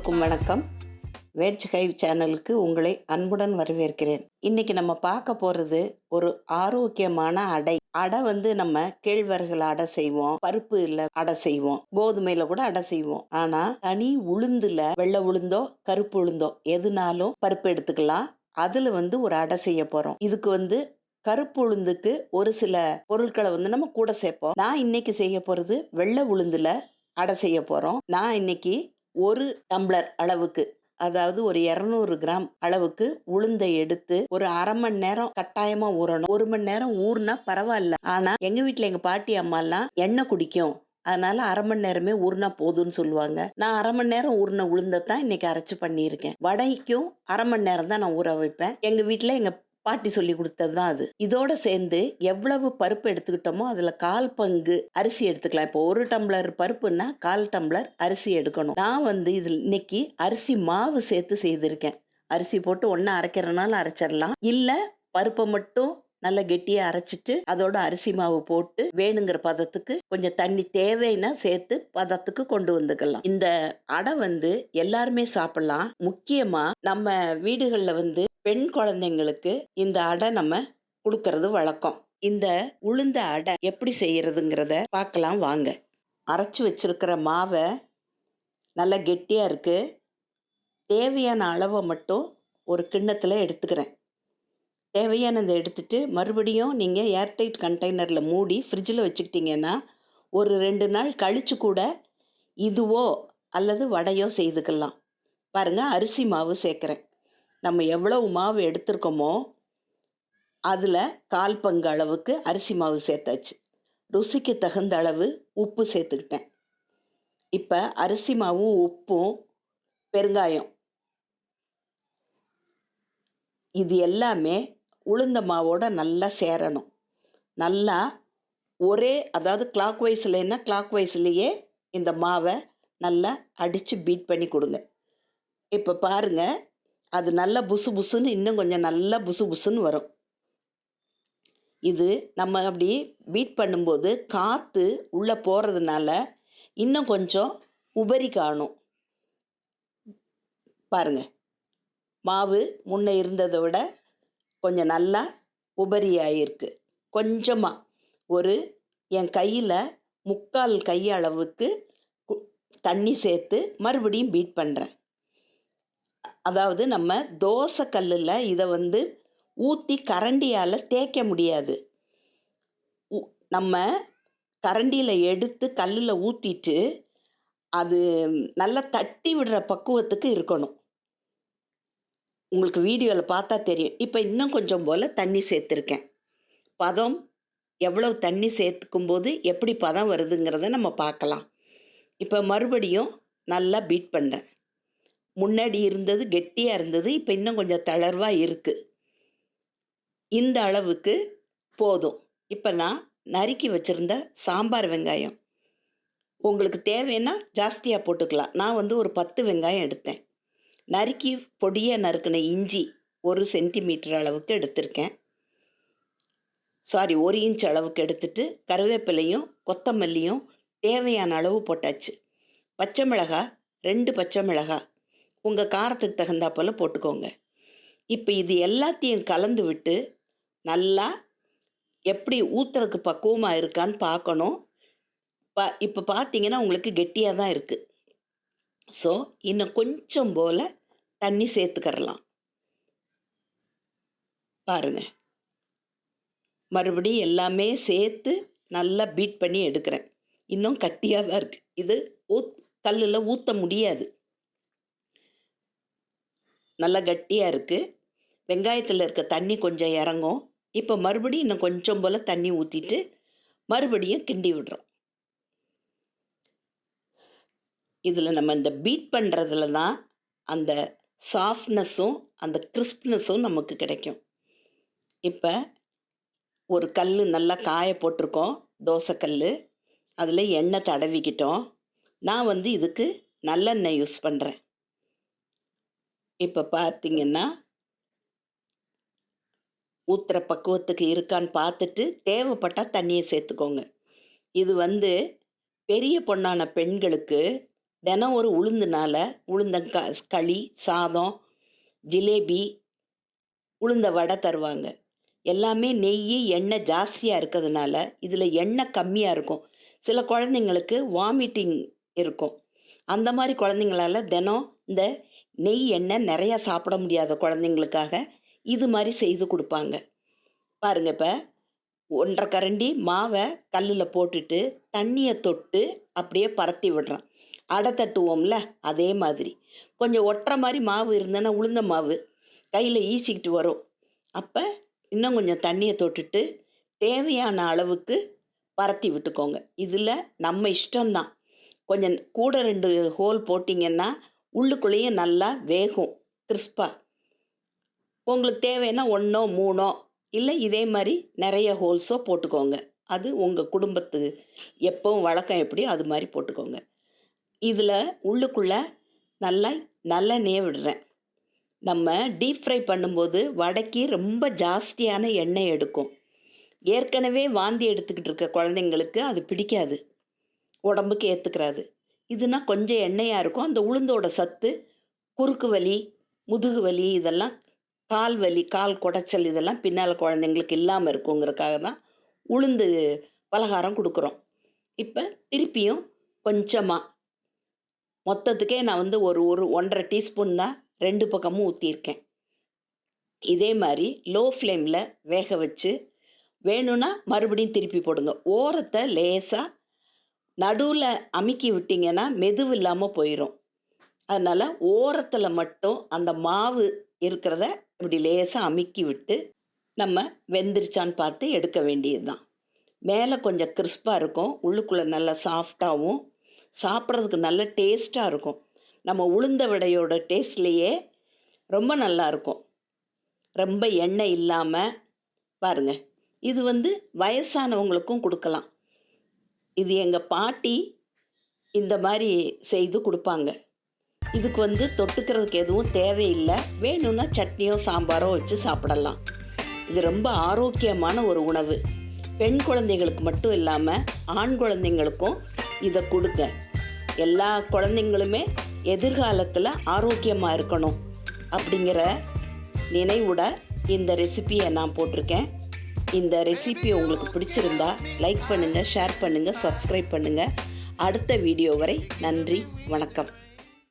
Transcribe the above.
எல்லோருக்கும் வணக்கம். வெஜ் ஹைவ் சேனலுக்கு உங்களை அன்புடன் வரவேற்கிறேன். இன்னைக்கு நம்ம பார்க்க போகிறது ஒரு ஆரோக்கியமான அடை. அடை வந்து நம்ம கேழ்வரகுல அடை செய்வோம் பருப்பு இல்ல அடை செய்வோம். கோதுமையில கூட அடை செய்வோம். ஆனா தனி உளுந்துல வெள்ளை உளுந்தோ கருப்பு உளுந்தோ எதுனாலும் பருப்பு எடுத்துக்கலாம். அதுல வந்து ஒரு அடை செய்ய போறோம். இதுக்கு வந்து கருப்பு உளுந்துக்கு ஒரு சில பொருட்களை வந்து நம்ம கூட சேர்ப்போம். நான் இன்னைக்கு செய்ய போறது வெள்ளை உளுந்துல அடை செய்ய போறோம். நான் இன்னைக்கு ஒரு டம்ளர் அளவுக்கு அதாவது ஒரு இரநூறு கிராம் அளவுக்கு உளுந்தை எடுத்து ஒரு அரை மணி நேரம் கட்டாயமா ஊறணும். ஒரு மணி நேரம் ஊறினா பரவாயில்ல. ஆனா எங்க வீட்டுல எங்க பாட்டி அம்மாலாம் எண்ணெய் குடிக்கும். அதனால அரை மணி நேரமே ஊறினா போதும்னு சொல்லுவாங்க. நான் அரை மணி நேரம் ஊறின உளுந்தை தான் இன்னைக்கு அரைச்சு பண்ணியிருக்கேன். வடைக்கும் அரை மணி நேரம் தான் நான் ஊற வைப்பேன். எங்க வீட்டுல எங்க பாட்டி சொல்லி கொடுத்தது தான் அது. இதோட சேர்ந்து எவ்வளவு பருப்பு எடுத்துக்கிட்டோமோ அதில் கால் பங்கு அரிசி எடுத்துக்கலாம். இப்போ ஒரு டம்ளர் பருப்புன்னா கால் டம்ளர் அரிசி எடுக்கணும். நான் வந்து இதில் இன்னைக்கு அரிசி மாவு சேர்த்து செய்திருக்கேன். அரிசி போட்டு ஒன்றா அரைக்கிறனால அரைச்சிடலாம். இல்லை பருப்பை மட்டும் நல்லா கெட்டியாக அரைச்சிட்டு அதோட அரிசி மாவு போட்டு வேணுங்கிற பதத்துக்கு கொஞ்சம் தண்ணி தேவைன்னா சேர்த்து பதத்துக்கு கொண்டு வந்துக்கலாம். இந்த அடை வந்து எல்லாருமே சாப்பிடலாம். முக்கியமாக நம்ம வீடுகளில் வந்து பெண் குழந்தைங்களுக்கு இந்த அடை நம்ம கொடுக்கறது வழக்கம். இந்த உளுந்த அடை எப்படி செய்யறதுங்கிறத பார்க்கலாம் வாங்க. அரைச்சி வச்சிருக்கிற மாவை நல்லா கெட்டியாக இருக்கு. தேவையான அளவை மட்டும் ஒரு கிண்ணத்தில் எடுத்துக்கிறேன். தேவையானதை எடுத்துட்டு மறுபடியும் நீங்கள் ஏர்டைட் கண்டெய்னரில் மூடி ஃப்ரிட்ஜில் வச்சுக்கிட்டிங்கன்னா ஒரு ரெண்டு நாள் கழிச்சு கூட இதுவோ அல்லது வடையோ செய்துக்கலாம். பாருங்கள் அரிசி மாவு சேர்க்குறேன். நம்ம எவ்வளவு மாவு எடுத்திருக்கோமோ அதில் கால் பங்கு அளவுக்கு அரிசி மாவு சேர்த்தாச்சு. ருசிக்கு தகுந்த அளவு உப்பு சேர்த்துக்கிட்டேன். இப்போ அரிசி மாவும் உப்பும் பெருங்காயம். இது எல்லாமே உளுந்த மாவோட நல்லா சேரணும். நல்லா ஒரே அதாவது கிளாக் வைஸ்லன்னா கிளாக் வைஸ்லேயே இந்த மாவை நல்லா அடித்து பீட் பண்ணி கொடுங்க. இப்போ பாருங்கள் அது நல்லா புசு புசுன்னு இன்னும் கொஞ்சம் நல்லா புசு புசுன்னு வரும். இது நம்ம அப்படி பீட் பண்ணும்போது காற்று உள்ளே போகிறதுனால இன்னும் கொஞ்சம் உபரி காணும். பாருங்க. மாவு முன்னே இருந்ததை விட கொஞ்சம் நல்லா உபரி ஆகிருக்கு கொஞ்சமாக ஒரு என் கையில் முக்கால் கை அளவுக்கு கு- தண்ணி சேர்த்து மறுபடியும் பீட் பண்ணுறேன் அதாவது நம்ம தோசை கல்லில் இதை வந்து ஊற்றி கரண்டியால் தேய்க்க முடியாது. உ- நம்ம கரண்டியில் எடுத்து கல்லில் ஊற்றிட்டு அது நல்லா தட்டி விடுற பக்குவத்துக்கு இருக்கணும். உங்களுக்கு வீடியோவில் பார்த்தா தெரியும். இப்போ இன்னும் கொஞ்சம் போல் தண்ணி சேர்த்துருக்கேன். பதம் எவ்வளவு தண்ணி சேர்த்துக்கும் போது எப்படி பதம் வருதுங்கிறத நம்ம பார்க்கலாம். இப்போ மறுபடியும் நல்லா பீட் பண்ணுறேன் முன்னாடி இருந்தது கெட்டியாக இருந்தது இப்போ இன்னும் கொஞ்சம் தளர்வாக இருக்குது இந்த அளவுக்கு போதும். இப்போ நான் நறுக்கி வச்சுருந்த சாம்பார் வெங்காயம். உங்களுக்கு தேவைன்னா ஜாஸ்தியாக போட்டுக்கலாம். நான் வந்து ஒரு பத்து வெங்காயம் எடுத்தேன். நறுக்கி பொடியாக நறுக்கின இஞ்சி ஒரு சென்டிமீட்டர் அளவுக்கு எடுத்திருக்கேன். சாரி ஒரு இன்ச் அளவுக்கு எடுத்துட்டு கருவேப்பிலையும் கொத்தமல்லியும் தேவையான அளவு போட்டாச்சு. பச்சை மிளகாய் ரெண்டு பச்சை மிளகாய். உங்கள் காரத்துக்கு தகுந்தா போல் போட்டுக்கோங்க. இப்போ இது எல்லாத்தையும் கலந்து விட்டு நல்லா எப்படி ஊற்றுறதுக்கு பக்குவமாக இருக்கான்னு பார்க்கணும் பா இப்போ பார்த்தீங்கன்னா உங்களுக்கு கெட்டியாக தான் இருக்குது ஸோ இன்னும் கொஞ்சம் போல் தண்ணி சேர்த்துக்கரலாம் பாருங்க. மறுபடியும் எல்லாமே சேர்த்து நல்லா பீட் பண்ணி எடுக்கிறேன். இன்னும் கட்டியாக தான் இருக்குது இது ஊத் கல்லில் ஊற்ற முடியாது. நல்லா கட்டியாக இருக்குது வெங்காயத்தில் இருக்க தண்ணி கொஞ்சம் இறங்கும். இப்போ மறுபடியும் இன்னும் கொஞ்சம் போல் தண்ணி ஊற்றிட்டு மறுபடியும் கிண்டி விடுறோம். இதில் நம்ம இந்த பீட் பண்ணுறதுல தான் அந்த சாஃப்ட்னஸும் அந்த கிறிஸ்ப்னஸும் நமக்கு கிடைக்கும். இப்போ ஒரு கல் நல்லா காய போட்டிருக்கோம் தோசைக்கல் அதில் எண்ணெய் தடவிக்கிட்டோம். நான் வந்து இதுக்கு நல்லெண்ணெய் யூஸ் பண்ணுறேன் இப்போ பார்த்தீங்கன்னா ஊத்துற பக்குவத்துக்கு இருக்கான்னு பார்த்துட்டு தேவைப்பட்டால் தண்ணியை சேர்த்துக்கோங்க. இது வந்து பெரிய பொண்ணான பெண்களுக்கு தினம் ஒரு உளுந்துனால உளுந்தங்க களி சாதம் ஜிலேபி உளுந்த வடை தருவாங்க. எல்லாமே நெய் எண்ணெய் ஜாஸ்தியாக இருக்கிறதுனால இதில் எண்ணெய் கம்மியாக இருக்கும். சில குழந்தைங்களுக்கு வாமிட்டிங் இருக்கும். அந்த மாதிரி குழந்தைங்களால தினம் இந்த நெய் எண்ணெய் நிறையா சாப்பிட முடியாத குழந்தைங்களுக்காக இது மாதிரி செய்து கொடுப்பாங்க. பாருங்க இப்போ ஒன்றரை கரண்டி மாவை கல்லில் போட்டுட்டு தண்ணியை தொட்டு அப்படியே பரத்தி விடுறேன் அடை தட்டுவோம்ல அதே மாதிரி. கொஞ்சம் ஒட்டுற மாதிரி மாவு இருந்தேன்னா உளுந்த மாவு கையில் ஈசிக்கிட்டு வரும். அப்போ இன்னும் கொஞ்சம் தண்ணியை தொட்டுட்டு தேவையான அளவுக்கு பரத்தி விட்டுக்கோங்க. இதில் நம்ம இஷ்டம்தான். கொஞ்சம் கூட ரெண்டு ஹோல் போட்டிங்கன்னா உள்ளுக்குள்ளேயும் நல்லா வேகும் கிறிஸ்பாக உங்களுக்கு தேவைன்னா ஒன்றோ மூணோ இல்லை இதே மாதிரி நிறைய ஹோல்ஸோ போட்டுக்கோங்க. அது உங்கள் குடும்பத்து எப்பவும் வழக்கம் எப்படியோ அது மாதிரி போட்டுக்கோங்க. இதில் உள்ளுக்குள்ளே நல்லா நல்லெண்ணெயை விடுறேன். நம்ம டீப் ஃப்ரை பண்ணும்போது வடைக்கு ரொம்ப ஜாஸ்தியான எண்ணெய் எடுக்கும். ஏற்கனவே வாந்தி எடுத்துக்கிட்டு இருக்க குழந்தைங்களுக்கு அது பிடிக்காது. உடம்புக்கு ஏற்றுக்கிறாது இதுனா கொஞ்சம் எண்ணெயாக இருக்கும். அந்த உளுந்தோட சத்து குறுக்கு வலி முதுகு வலி இதெல்லாம் கால் வலி கால் குடைச்சல் இதெல்லாம் பின்னால் குழந்தைங்களுக்கு இல்லாமல் இருக்குங்கிறதுக்காக தான் உளுந்து பலகாரம் கொடுக்குறோம். இப்போ திருப்பியும் கொஞ்சமாக மொத்தத்துக்கே நான் வந்து ஒரு ஒரு ஒன்றரை டீஸ்பூன் தான் ரெண்டு பக்கமும் ஊற்றியிருக்கேன் இதே மாதிரி லோ ஃப்ளேமில் வேக வச்சு வேணும்னா மறுபடியும் திருப்பி போடுங்க. ஓரத்தை லேசாக நடுவில் அமுக்கி விட்டிங்கன்னா மெதுவு இல்லாமல் போயிடும் அதனால் ஓரத்தில் மட்டும் அந்த மாவு இருக்கிறத இப்படி லேசாக அமுக்கி விட்டு நம்ம வெந்துருச்சான்னு பார்த்து எடுக்க வேண்டியது தான் மேலே கொஞ்சம் கிறிஸ்பாக இருக்கும். உள்ளுக்குள்ளே நல்லா சாஃப்டாகவும் சாப்பிட்றதுக்கு நல்ல டேஸ்ட்டாக இருக்கும். நம்ம உளுந்த விடையோட டேஸ்ட்லேயே ரொம்ப நல்லாயிருக்கும் ரொம்ப எண்ணெய் இல்லாமல் பாருங்க. இது வந்து வயசானவங்களுக்கும் கொடுக்கலாம். இது எங்கள் பாட்டி இந்த மாதிரி செய்து கொடுப்பாங்க. இதுக்கு வந்து தொட்டுக்கிறதுக்கு எதுவும் தேவையில்லை. வேணும்னா சட்னியோ சாம்பாரோ வச்சு சாப்பிடலாம். இது ரொம்ப ஆரோக்கியமான ஒரு உணவு. பெண் குழந்தைகளுக்கு மட்டும் இல்லாமல் ஆண் குழந்தைங்களுக்கும் இதை கொடுங்க. எல்லா குழந்தைங்களுமே எதிர்காலத்தில் ஆரோக்கியமாக இருக்கணும் அப்படிங்கிற நினைவுட இந்த ரெசிபியை நான் போட்டிருக்கேன். இந்த ரெசிபி உங்களுக்கு பிடிச்சிருந்தா லைக் பண்ணுங்கள் ஷேர் பண்ணுங்கள் சப்ஸ்கிரைப் பண்ணுங்கள் அடுத்த வீடியோ வரை நன்றி வணக்கம்.